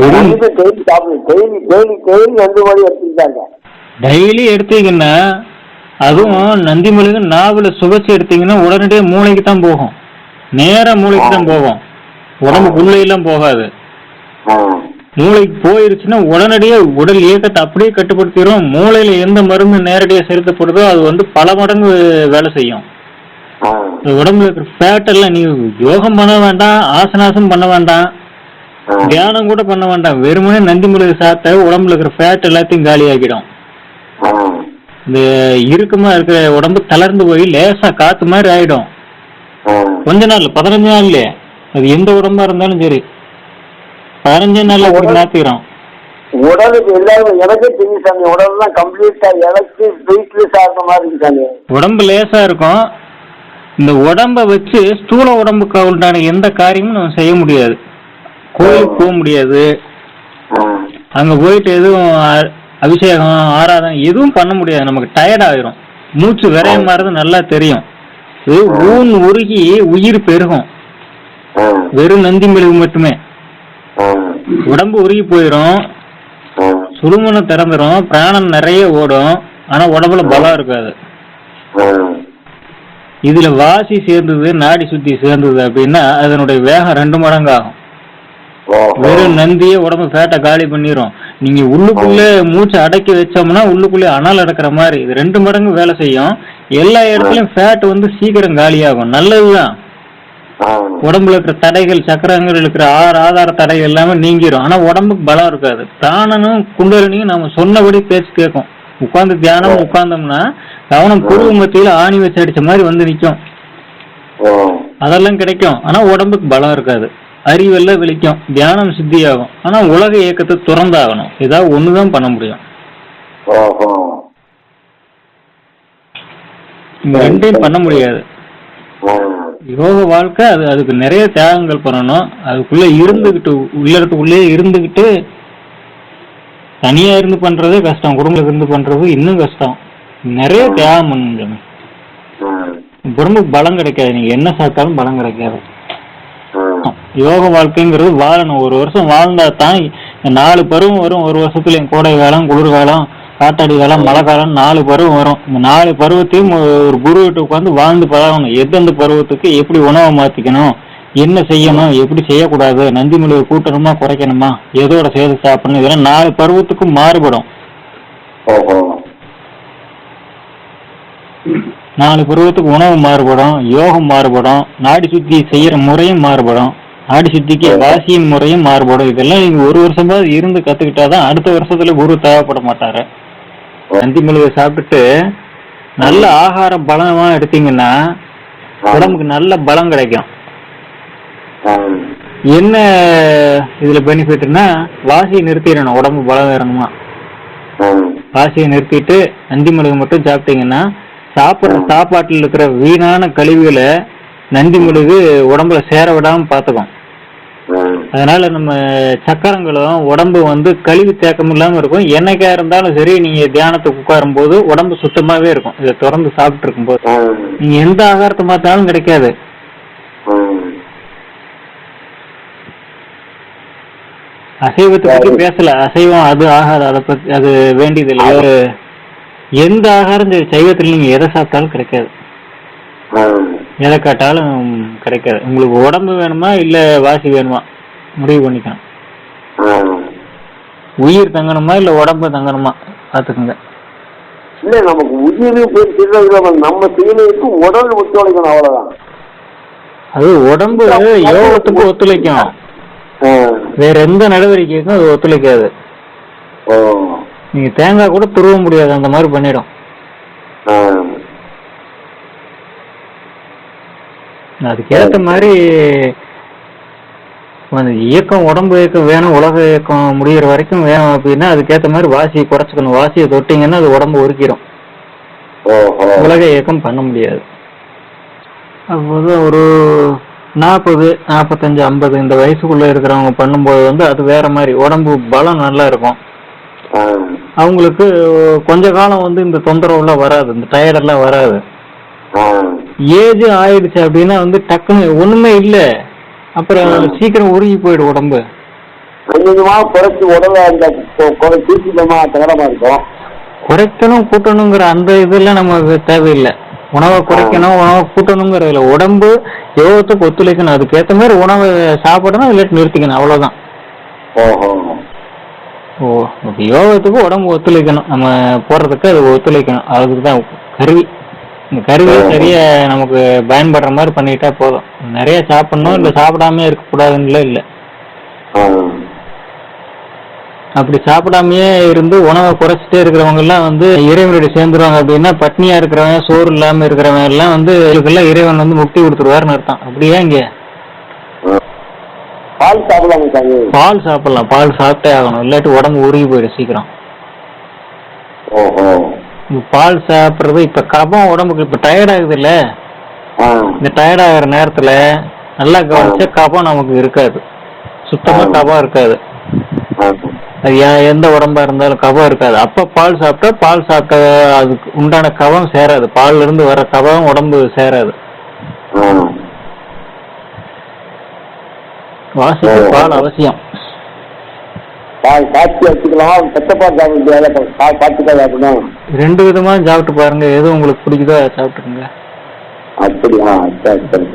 Daily சாப்பிடு daily daily daily ரெண்டு மணி எடுத்துக்கிட்டாங்க. டெய்லி எடுத்தீங்கன்னா அதுவும் நந்தி மிளகு நாவல சுவைச்சு எடுத்தீங்கன்னா உடனடியே மூளைக்கு தான் போகும். நேரா மூளைக்கு தான் போகும். உடம்புக்குள்ள எல்லாம் போகாது. மூளைக்கு போயிருச்சுன்னா உடனடியே உடல் இயக்கத்தை அப்படியே கட்டுப்படுத்திடும் மூளையில எந்த மருந்து நேரடியா செலுத்தப்படுதோ அது வந்து பல மடங்கு வேலை செய்யும். உடம்புல இருக்கிற ஃபேட் எல்லாம் நீ யோகம் பண்ண வேண்டாம் ஆசனாசம் பண்ண வேண்டாம். தியானம் கூட பண்ண வேண்டாம். வெறுமனே நந்தி மிளகு சாப்பிட்டா உடம்புல இருக்கிற ஃபேட் எல்லாத்தையும் காலியாக்கிடும் இந்த இறுக்கமா இருக்கிற உடம்பு தளர்ந்து போய் லேசா காத்து மாதிரி ஆயிடும். கொஞ்ச நாள் பதினஞ்சு நாள்லயே. அது எந்த உடம்பா இருந்தாலும் சரி. பதினஞ்சு நாள்ல அப்படி மாத்திக்கிறோம். உடலுக்கு எல்லாரும் எனக்கே தெரியும் சாமி. உடல்லாம் கம்ப்ளீட்டா இழச்சி வெயிட்லெஸ் ஆகிற மாதிரி இருக்கு சாமி. உடம்பு லேசா இருக்கும். இந்த உடம்ப வச்சு ஸ்தூல உடம்புக்கு உண்டான எந்த காரியமும் நம்ம செய்ய முடியாது. கோயிலுக்கு போக முடியாது. அங்க போயிட்டு எதுவும் அபிஷேகம் ஆராதனை எதுவும் பண்ண முடியாது. நமக்கு டயர்ட் ஆயிரும். மூச்சு விரைய மாறது நல்லா தெரியும். ஊன் உருகி உயிர் பெருகும். வெறும் நந்தி மெழுகு மட்டுமே. உடம்பு உருகி போயிடும் ஆ. சுடுமணம் திறந்துரும். பிராணம் நிறைய ஓடும். ஆனா உடம்புல பலம் இருக்காது. இதுல வாசி சேர்ந்தது நாடி சுத்தி சேர்ந்தது அப்படின்னா அதனுடைய வேகம் ரெண்டு மடங்கு ஆகும் வெறும் நந்தியே உடம்பு ஃபேட்டை காலி பண்ணிரும். நீங்க உள்ளுக்குள்ள மூச்சை அடக்கி வச்சோம்னா உள்ளுக்குள்ளே அனல் அடக்கிற மாதிரி. இது ரெண்டு மடங்கு வேலை செய்யும். எல்லா இடத்துலயும் ஃபேட் வந்து சீக்கிரம் காலியாகும். நல்லதுதான். உடம்புல இருக்கிற தடைகள் சக்கரங்கள் இருக்கிற ஆறு ஆதார தடைகள் எல்லாமே நீங்கிரும். ஆனா உடம்புக்கு பலம் இருக்காது. பிராணனும் குண்டலினியும் நம்ம சொன்னபடி பேச்சு கேட்கும். உட்கார்ந்து தியானம் உட்கார்ந்தோம்னா கவனம் புருவ மத்தியில ஆணி வச்சு அடிச்ச மாதிரி வந்து நிக்கும். அதெல்லாம் கிடைக்கும். ஆனா உடம்புக்கு பலம் இருக்காது. அறிவெல்லாம் விழிக்கும் தியானம் சித்தியாகும். ஆனா உலக இயக்கத்தை துறந்தாகணும். ஏதாவது ஒண்ணுதான் பண்ண முடியும். ரெண்டையும் பண்ண முடியாது. யோக வாழ்க்கை அது அதுக்கு நிறைய தியாகங்கள் பண்ணணும். அதுக்குள்ள இருந்துகிட்டு உள்ளத்துக்குள்ளே இருந்துகிட்டு தனியா இருந்து பண்றதே கஷ்டம். குடும்பத்துல இருந்து பண்றது இன்னும் கஷ்டம். நிறைய தியாகம் பண்ணணும். ஆ. உடம்புக்கு பலம் கிடைக்காது. நீங்க என்ன சாப்பிட்டாலும் பலம் கிடைக்காது. யோக வாழ்க்கைங்கிறது வாழணும். ஒரு வருஷம் வாழ்ந்தா தான் நாலு பருவம் வரும். ஒரு வருஷத்துல என் கோடை காலம் குளிர் காலம் காட்டாடி காலம் மழை காலம் நாலு பருவம் வரும். இந்த நாலு பருவத்தையும் ஒரு- ஒரு குருவிட்டு உட்காந்து வாழ்ந்து பழகணும். எந்தெந்த பருவத்துக்கு எப்படி உணவை மாத்திக்கணும்? என்ன செய்யணும்? எப்படி செய்யக்கூடாது? நந்தி மிளகு கூட்டணுமா குறைக்கணுமா? எதோட சேர்த்து சாப்பிடணும்? இதெல்லாம் நாலு பருவத்துக்கும் மாறுபடும். நாலு பருவத்துக்கு உணவு மாறுபடும். யோகம் மாறுபடும். நாடி சுத்தி செய்யற முறையும் மாறுபடும். நாடி சுத்திக்கு வாசியின் முறையும் மாறுபடும் இதெல்லாம் நீங்க ஒரு வருஷமாவது இருந்து கத்துக்கிட்டாதான் அடுத்த வருஷத்துல குரு தேவைப்பட மாட்டாரு. நந்தி மிளகு சாப்பிட்டுட்டு நல்ல ஆகாரம் பலமா எடுத்தீங்கன்னா உடம்புக்கு நல்ல பலம் கிடைக்கும். என்ன இதுல பெனிஃபிட்னா வாசியை நிறுத்திடணும் உடம்பு பலம் வேறணுமா வாசியை நிறுத்திட்டு நந்தி மிளகு மட்டும் சாப்பிட்டீங்கன்னா சாப்பிட்ற சாப்பாட்டில் இருக்கிற வீணான கழிவுகளை நந்தி மிளகு உடம்புல சேர விடாம பார்த்துக்கும். ஆ அதனால நம்ம சக்கரங்களும் உடம்பு வந்து கழிவு தேக்கம் இல்லாம இருக்கும். என்னைக்கா இருந்தாலும் சரி நீங்க தியானத்துக்கு உட்காரும் போது உடம்பு சுத்தமாவே இருக்கும். இதை திறந்து சாப்பிட்டு இருக்கும்போது. ஆ நீங்க எந்த ஆகாரத்தை பார்த்தாலும் கிடைக்காது. அசைவத்தை பத்தி பேசல. அசைவம் அது ஆகாது அதை பத்தி அது வேண்டியது இல்லை ஒரு எந்த ஆகாரம் சைவத்தில் நீங்க எதை சாப்பிட்டாலும் கிடைக்காது. எதை கேட்டாலும் கிடைக்காது. உங்களுக்கு உடம்பு வேணுமா இல்ல வாசி வேணுமா? முடிவு பண்ணிக்கணும் ஆ உயிர் தங்கணுமா இல்ல உடம்பு தங்கணுமா? பாத்துக்கோங்க இல்ல நமக்கு உயிர் போய் நம்ம தீமைக்கு உடல் ஒத்துழைக்கணும் அவ்வளவுதான். அது உடம்பு யோகத்துக்கு ஒத்துழைக்கும். வேற எந்த நடவடிக்கைக்கும் அது ஒத்துழைக்காது. நீங்க தேங்காய் கூட துருவ முடியாது அந்த மாதிரி பண்ணிடும். ஆ. அதுக்கேத்த மாதிரி இயக்கம் உடம்பு இயக்கம் வேணும் உலக இயக்கம் முடியிற வரைக்கும் வேணும் அப்படின்னா அதுக்கேத்த மாதிரி வாசியை குறைச்சிக்கணும். வாசியை தொட்டிங்கன்னா அது உடம்பு உருக்கிடும். ஓஹோ. உலக இயக்கம் பண்ண முடியாது. அப்போது ஒரு நாற்பது நாற்பத்தஞ்சு ஐம்பது இந்த வயசுக்குள்ள இருக்கிறவங்க பண்ணும்போது வந்து அது வேற மாதிரி. உடம்பு பலம் நல்லா இருக்கும். அவங்களுக்கு கொஞ்ச காலம் வந்து இந்த தொந்தரவுலாம் வராது. இந்த டயர்டெல்லாம் வராது. ஏஜ் ஆயிடுச்சு அப்படின்னா வந்து டக்குன்னு ஒண்ணுமே இல்ல. அப்புறம் சீக்கிரம் உருகி போயிடும் உடம்பு. கொஞ்சம் கொஞ்சமா குறைச்சி உடலை அந்த தூக்கிட்டோமா தகரமா இருக்கும். குறைக்கணும் கூட்டணுங்கிற அந்த இதெல்லாம் நமக்கு தேவையில்லை. உணவை குறைக்கணும் உணவை கூட்டணுங்கிறது இல்லை உடம்பு யோகத்துக்கு ஒத்துழைக்கணும். அதுக்கேற்ற மாதிரி உணவை சாப்பிடணும் இல்லாட்டி நிறுத்திக்கணும் அவ்வளோதான் ஓ யோகத்துக்கு உடம்பு ஒத்துழைக்கணும். நம்ம போடுறதுக்கு அது ஒத்துழைக்கணும். அதுக்கு தான் கருவி. இந்த கருவியை சரியா நமக்கு பயன்படுற மாதிரி பண்ணிட்டா போதும். நிறைய சாப்பிடணும் இல்லை சாப்பிடாம இருக்கக்கூடாதுன்னு இல்லை. ஆ. அப்படி சாப்பிடாமயே இருந்து உணவை குறைச்சிட்டே இருக்கிறவங்க எல்லாம் வந்து இறைவனுடைய சேர்ந்துருவாங்க அப்படின்னா பட்னியா இருக்கிறவங்க சோறு இல்லாம இருக்கிறவங்க எல்லாம் வந்து இதுக்கெல்லாம் இறைவன் வந்து முக்தி கொடுத்துருவாருன்னு அர்த்தம். அப்படியே இங்க. பால் சாப்பிடலாங்க சாமி. பால் சாப்பிடலாம். பால் சாப்பிட்டே ஆகணும். இல்லாட்டி உடம்பு உருகி போயிடும் சீக்கிரம். ஓஹோ. பால் சாப்பிட்றது இப்ப கபம் உடம்புக்கு இப்ப டயர்ட் ஆகுது இல்ல இந்த டயர்ட் ஆகிற நேரத்துல நல்லா கவனிச்சா கபம் நமக்கு இருக்காது. சுத்தமா கபம் இருக்காது. அது எந்த உடம்பா இருந்தாலும் கபம் இருக்காது. அப்ப பால் சாப்பிட்டா பால் சாப்பிட்ட அதுக்கு உண்டான கபம் சேராது. பால்ல இருந்து வர கபம் உடம்பு சேராது. வாசிக்கு. பால் அவசியம். பால் காய்ச்சி வச்சுக்கலாம் பச்சைப்பால் சாப்பிட முடியாது காய்ச்சிக்காது சாப்பிடணும். ரெண்டு விதமா சாப்பிட்டு பாருங்க எது உங்களுக்கு பிடிக்குதோ அதை சாப்பிட்டுருங்க. அப்படியா? சரி சரி.